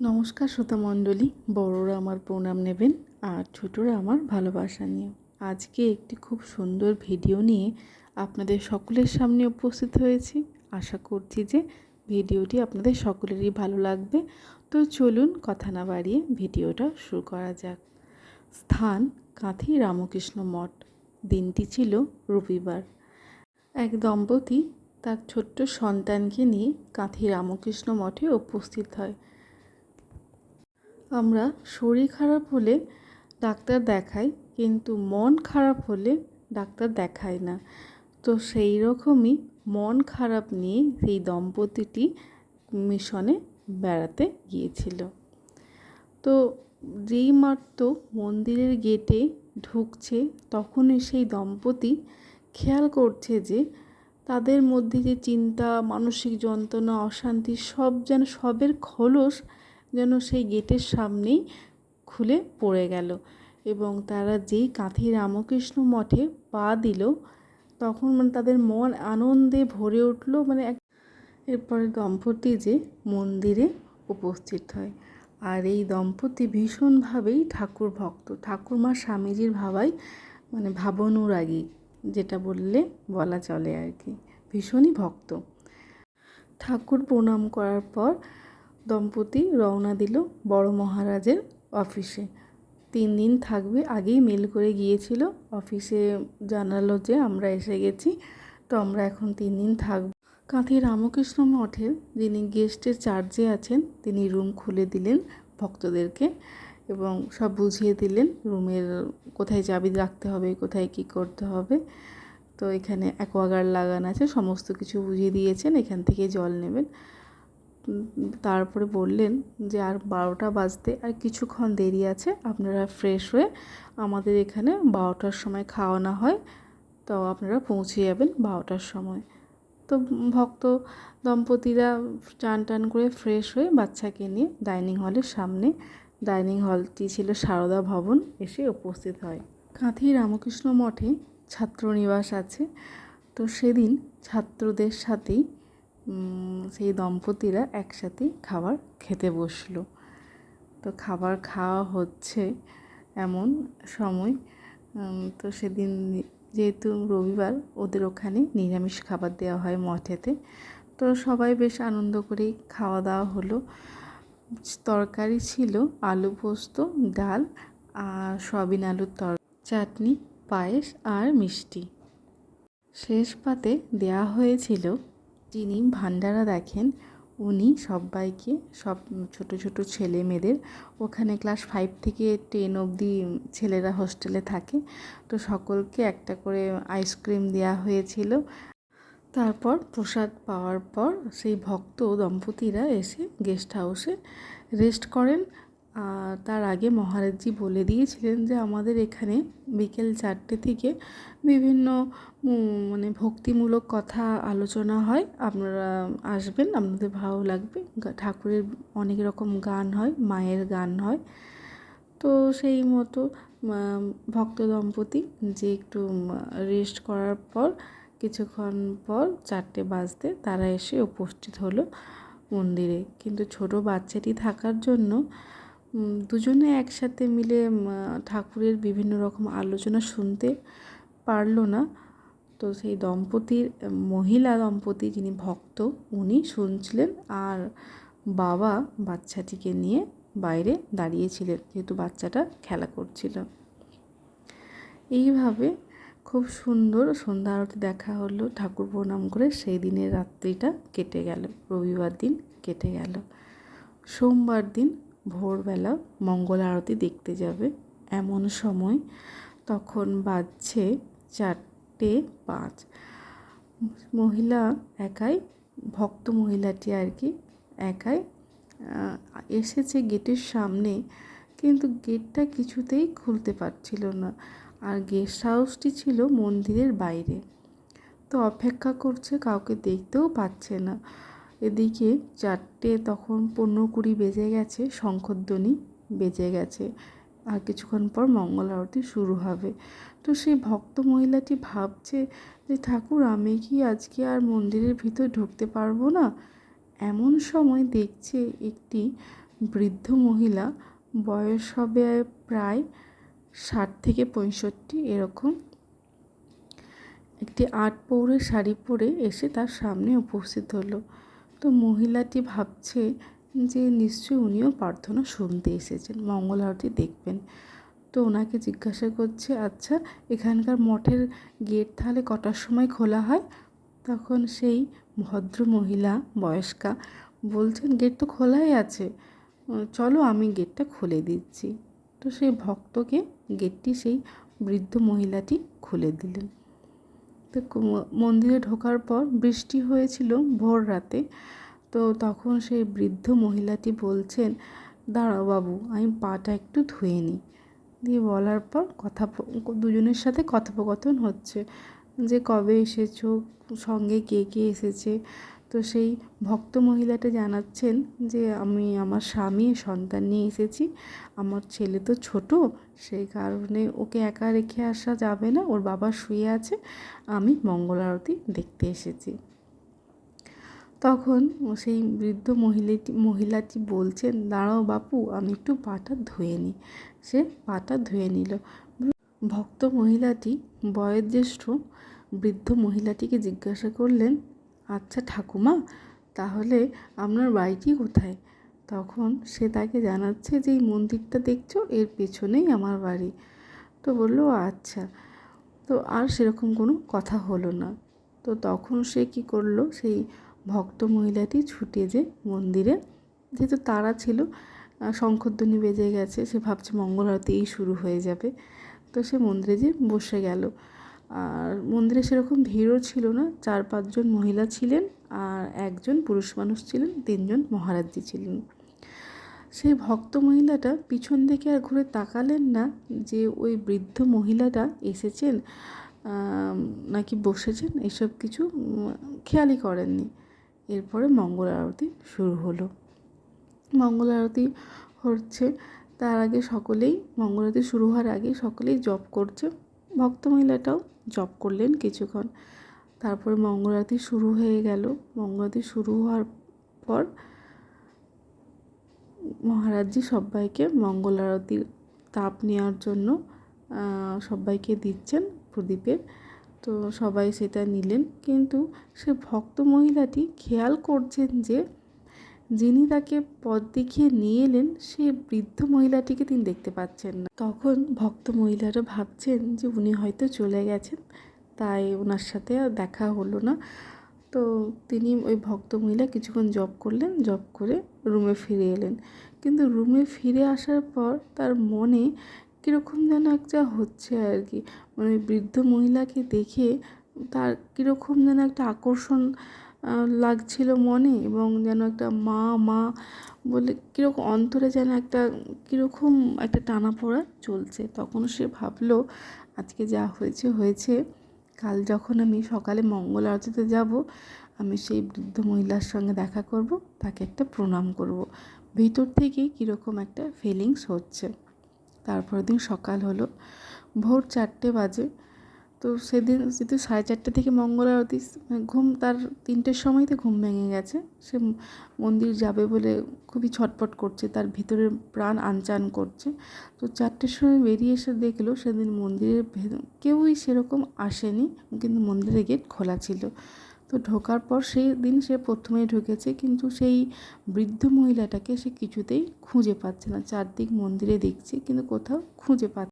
নমস্কার শ্রোতা মণ্ডলী, বড়রা আমার প্রণাম নেবেন আর ছোটরা আমার ভালোবাসা নিয়ে আজকে একটি খুব সুন্দর ভিডিও নিয়ে আপনাদের সকলের সামনে উপস্থিত হয়েছি। আশা করছি যে ভিডিওটি আপনাদের সকলেরই ভালো লাগবে। তো চলুন কথা না বাড়িয়ে ভিডিওটা শুরু করা যাক। স্থান কাঁথি রামকৃষ্ণ মঠ। দিনটি ছিল রবিবার। এক দম্পতি তার ছোট্ট সন্তানকে নিয়ে কাঁথি রামকৃষ্ণ মঠে উপস্থিত হয়। আমরা শরীর খারাপ হলে ডাক্তার দেখাই, কিন্তু মন খারাপ হলে ডাক্তার দেখায় না। তো সেই রকমই মন খারাপ নিয়ে সেই দম্পতিটি মিশনে বেড়াতে গিয়েছিল। তো যেই মাত্র মন্দিরের গেটে ঢুকছে, তখনই সেই দম্পতি খেয়াল করছে যে তাদের মধ্যে যে চিন্তা, মানসিক যন্ত্রণা, অশান্তি সব যেন, সবের খোলস যেন সেই গেটের সামনেই খুলে পড়ে গেল এবং তারা যেই কাঁথি রামকৃষ্ণ মঠে পা দিল, তখন মানে তাদের মন আনন্দে ভরে উঠল মানে এক এরপরে দম্পতি যে মন্দিরে উপস্থিত হয়। আর এই দম্পতি ভীষণভাবেই ঠাকুর ভক্ত। ঠাকুরমা স্বামীজির ভাবাই মানে ভাবনুরাগী, যেটা বললে বলা চলে আর কি। ভীষণই ভক্ত। ঠাকুর প্রণাম করার পর দম্পতি রওনা দিল বড় মহারাজের অফিসে। তিন দিন থাকবে আগেই মেল করে গিয়েছিল। অফিসে জানালো যে, আমরা এসে গেছি, তো আমরা এখন তিন দিন থাকব। কাঁথি রামকৃষ্ণ মঠের যিনি গেস্টের চার্জে আছেন, তিনি রুম খুলে দিলেন ভক্তদেরকে এবং সব বুঝিয়ে দিলেন রুমের কোথায় চাবি রাখতে হবে, কোথায় কি করতে হবে। তো এখানে অ্যাকোয়াগার্ড লাগানো আছে, সমস্ত কিছু বুঝিয়ে দিয়েছেন, এখান থেকে জল নেবেন। তারপরে বললেন যে, আর বারোটা বাজতে আর কিছুক্ষণ দেরি আছে, আপনারা ফ্রেশ হয়ে আমাদের এখানে বারোটার সময় খাওয়ানো হয়। তো আপনারা পৌঁছে যাবেন বারোটার সময়। তো ভক্ত দম্পতিরা চান টান করে ফ্রেশ হয়ে বাচ্চাকে নিয়ে ডাইনিং হলের সামনে, ডাইনিং হলটি ছিল সারদা ভবন, এসে উপস্থিত হয়। কাঁথি রামকৃষ্ণ মঠে ছাত্রনিবাস আছে। তো সেদিন ছাত্রদের সাথেই সেই দম্পতিরা একসাথে খাবার খেতে বসল। তো খাবার খাওয়া হচ্ছে এমন সময় তো সেদিন যেহেতু রবিবার, ওদের ওখানে নিরামিষ খাবার দেওয়া হয় মঠেতে। তো সবাই বেশ আনন্দ করেই খাওয়া দাওয়া হলো। তরকারি ছিল আলু পোস্ত, ডাল, আর সয়াবিন আলুর তর, চাটনি, পায়েস আর মিষ্টি। শেষ পাতে দেয়া হয়েছিল যিনি ভান্ডারা দেখেন, উনি সবাইকে, সব ছোট ছোট ছেলে মেয়েদের, ওখানে ক্লাস ফাইভ থেকে টেন অবধি ছেলেরা হোস্টেলে থাকে। তো সকলকে একটা করে আইসক্রিম দেওয়া হয়েছিল। তারপর প্রসাদ পাওয়ার পর সেই ভক্ত দম্পতিরা এসে গেস্ট হাউসে রেস্ট করেন। তার আগে মহারাজজি বলে দিয়েছিলেন যে আমাদের এখানে বিকেল চারটে থেকে বিভিন্ন মানে ভক্তিমূলক কথা আলোচনা হয়। আপনারা আসবেন, আপনাদের ভালো লাগবে। ঠাকুরের অনেক রকম গান হয়, মায়ের গান হয়। তো সেই মতো ভক্ত দম্পতি যে একটু রেস্ট করার পর, কিছুক্ষণ পর চারটে বাজতে তারা এসে উপস্থিত হলো মন্দিরে। কিন্তু ছোট বাচ্চাটি থাকার জন্য দুজনে একসাথে মিলে ঠাকুরের বিভিন্ন রকম আলোচনা শুনতে পারল না। তো সেই দম্পতির, মহিলা দম্পতি যিনি ভক্ত, উনি শুনছিলেন আর বাবা বাচ্চাটিকে নিয়ে বাইরে দাঁড়িয়েছিলেন, যেহেতু বাচ্চাটা খেলা করছিল। এইভাবে খুব সুন্দর সন্ধ্যা আরতি দেখা হলো, ঠাকুর প্রণাম করে সেই দিনের রাত্রিটা কেটে গেল, রবিবার দিন কেটে গেল। সোমবার দিন ভোরবেলা মঙ্গল আরতি দেখতে যাবে। এমন সময় তখন বাজছে চারটে পাঁচ। মহিলা একাই, ভক্ত মহিলাটি আর কি একাই এসেছে গেটের সামনে। কিন্তু গেটটা কিছুতেই খুলতে পারছিল না। আর গেস্ট হাউসটি ছিল মন্দিরের বাইরে। তো অপেক্ষা করছে, কাউকে দেখতেও পাচ্ছে না। এদিকে চারটে তখন পনেরো কুড়ি বেজে গেছে, শঙ্খধ্বনি বেজে গেছে আর কিছুক্ষণ পর মঙ্গল আরতি শুরু হবে। তো সেই ভক্ত মহিলাটি ভাবছে যে, ঠাকুর, আমি কি আজকে আর মন্দিরের ভিতর ঢুকতে পারব না? এমন সময় দেখছে একটি বৃদ্ধ মহিলা, বয়স হবে প্রায় ষাট থেকে পঁয়ষট্টি, এরকম। একটি আট পৌরে শাড়ি পরে এসে তার সামনে উপস্থিত হলো। তো মহিলাটি ভাবছে যে নিশ্চয়ই উনিও প্রার্থনা শুনতে এসেছেন, মঙ্গল আরতি দেখবেন। তো ওনাকে জিজ্ঞাসা করছে আচ্ছা এখানকার মঠের গেট তাহলে কটার সময় খোলা হয়? তখন সেই ভদ্র মহিলা, বয়স্কা, বলছেন, গেট তো খোলাই আছে। চলো আমি গেটটা খুলে দিচ্ছি। তো সেই ভক্তকে গেটটি, সেই বৃদ্ধ মহিলাটি খুলে দিলেন। তো মন্দিরে ঢোকার পর বৃষ্টি হয়েছিল ভোর রাতে। তো তখন সেই বৃদ্ধ মহিলাটি বলছেন, দাঁড়াও বাবু, আমি পাটা একটু ধুয়ে নিই। দিয়ে বলার পর কথা দুজনের সাথে কথোপকথন হচ্ছে। যে কবে এসেছ, সঙ্গে কে কে এসেছে তো সেই ভক্ত মহিলাটা জানাচ্ছেন যে, আমি আমার স্বামী, সন্তান নিয়ে এসেছি। আমার ছেলে তো ছোট, সেই কারণে ওকে একা রেখে আসা যাবে না। ওর বাবা শুয়ে আছে। আমি মঙ্গল আরতি দেখতে এসেছি। তখন সেই বৃদ্ধ মহিলাটি মহিলাটি বলছেন, দাঁড়াও বাপু, আমি একটু পাটা ধুয়ে নিই। সে পাটা ধুয়ে নিল। ভক্ত মহিলাটি, বয়োজ্যেষ্ঠ বৃদ্ধ মহিলাটিকে জিজ্ঞাসা করলেন আচ্ছা ঠাকুমা, তাহলে আপনার বাড়িটি কোথায়? তখন সে তাকে জানাচ্ছে যে এই মন্দিরটা দেখছ, এর পেছনেই আমার বাড়ি। তো বলল আচ্ছা। তো আর সেরকম কোনো কথা হলো না। তো তখন সে কি করল, সেই ভক্ত মহিলাটি ছুটে যে মন্দিরে, যেহেতু তারা ছিল শঙ্খধ্বনি বেজে গেছে, সে ভাবছে মঙ্গল আরতি এই শুরু হয়ে যাবে। তো সে মন্দিরে যে বসে গেল। আর মন্দিরে সেরকম ভিড়ও ছিল না। চার, পাঁচজন মহিলা ছিলেন আর একজন পুরুষ মানুষ ছিলেন, তিনজন মহারাজজি ছিলেন। সেই ভক্ত মহিলাটা পিছন দিকে আর ঘুরে তাকালেন না যে ওই বৃদ্ধ মহিলাটা এসেছেন নাকি বসেছেন, এসব কিছু খেয়ালই করেননি। এরপরে মঙ্গল আরতি শুরু হলো। মঙ্গল আরতি হচ্ছে, তার আগে সকলেই, মঙ্গল আরতি শুরু হওয়ার আগে সকলেই জপ করছে। ভক্ত মহিলাটাও জপ করলেন কিছুক্ষণ। তারপরে মঙ্গল আরতি শুরু হয়ে গেল। মঙ্গল আরতি শুরু হওয়ার পর মহারাজজি সবাইকে মঙ্গল আরতির তাপ নেওয়ার জন্য সবাইকে দিচ্ছেন প্রদীপের তো সবাই সেটা নিলেন। কিন্তু সে ভক্ত মহিলাটি খেয়াল করছেন যে যিনি তাকে পথ দেখিয়ে নিয়ে এলেন, সে বৃদ্ধ মহিলাটিকে তিনি দেখতে পাচ্ছেন না। তখন ভক্ত মহিলারা ভাবছেন যে উনি হয়তো চলে গেছেন, তাই ওনার সাথে আর দেখা হলো না। তো তিনি ওই ভক্ত মহিলা কিছুক্ষণ জব করলেন জব করে রুমে ফিরে এলেন। কিন্তু রুমে ফিরে আসার পর তার মনে কীরকম যেন একটা হচ্ছে আর কি। মানে বৃদ্ধ মহিলাকে দেখে তার কীরকম যেন একটা আকর্ষণ লাগছিল মনে এবং যেন একটা মা মা বলে কীরকম অন্তরে যেন একটা কীরকম একটা টানা পড়া চলছে। তখন সে ভাবলো, আজকে যা হয়েছে হয়েছে। কাল যখন আমি সকালে মঙ্গল আরতিতে যাব, আমি সেই বৃদ্ধ মহিলার সঙ্গে দেখা করব, তাকে একটা প্রণাম করব। ভিতর থেকেই কীরকম একটা ফিলিংস হচ্ছে। তারপরের দিন সকাল হলো, ভোর চারটে বাজে। তো সেদিন যেহেতু সাড়ে চারটে থেকে মঙ্গল আরতি, ঘুম তার তিনটের সময়তে ঘুম ভেঙে গেছে। সে মন্দির যাবে বলে খুবই ছটপট করছে, তার ভিতরের প্রাণ আনচান করছে। তো চারটের সময় বেরিয়ে এসে দেখল সেদিন মন্দিরের কেউই সেরকম আসেনি, কিন্তু মন্দিরের গেট খোলা ছিল। তো ঢোকার পর সেই দিন সে প্রথমেই ঢুকেছে, কিন্তু সেই বৃদ্ধ মহিলাটাকে সে কিছুতেই খুঁজে পাচ্ছে না। চারদিক মন্দিরে দেখছে, কিন্তু কোথাও খুঁজে পাচ্ছে